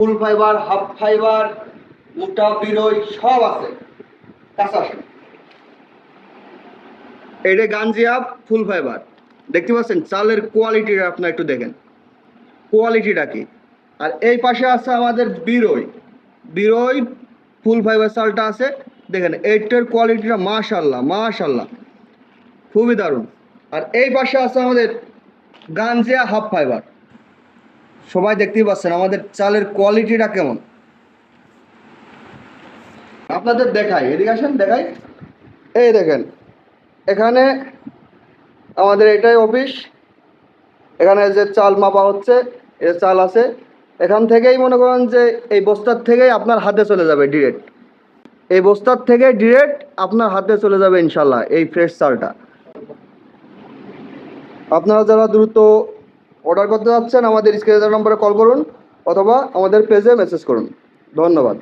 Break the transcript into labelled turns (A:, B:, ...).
A: ফুল fibre, half fibre, মোটা বিরই সব আছে। কাঁচা এটা গাঞ্জিয়া ফুল ফাইবার। দেখতে পাচ্ছেন? চালের কোয়ালিটিটা আপনার একটু দেখেন। কোয়ালিটিটা কি? আর এই পাশে আছে আমাদের বিরই। বিরই, ফুল ফাইবার চালটা আছে। দেখেন এইটার কোয়ালিটিটা মাশাল্লাহ মাশাল্লাহ খুবই দারুণ। আর এই পাশে আছে আমাদের গাঞ্জিয়া হাফ ফাইবার। সবাই দেখতেই পাচ্ছেন, আমাদের চালের কোয়ালিটিটা কেমন? আপনাদের দেখাই, এদিকে আসেন, দেখাই। এই দেখেন, এখানে আমাদের এটাই অফিস এখানে যে চাল মাপা হচ্ছে, এ চাল আছে, এখান থেকেই মনে করেন যে এই বস্তার থেকেই আপনার হাতে চলে যাবে ডিরেক্ট এই বস্তার থেকে ডিরেক্ট আপনার হাতে চলে যাবে ইনশাল্লাহ, এই ফ্রেশ চালটা। আপনারা যারা দ্রুত অর্ডার করতে চাচ্ছেন আমাদের স্ক্রিনে নম্বরে কল করুন অথবা আমাদের পেজে মেসেজ করুন। ধন্যবাদ।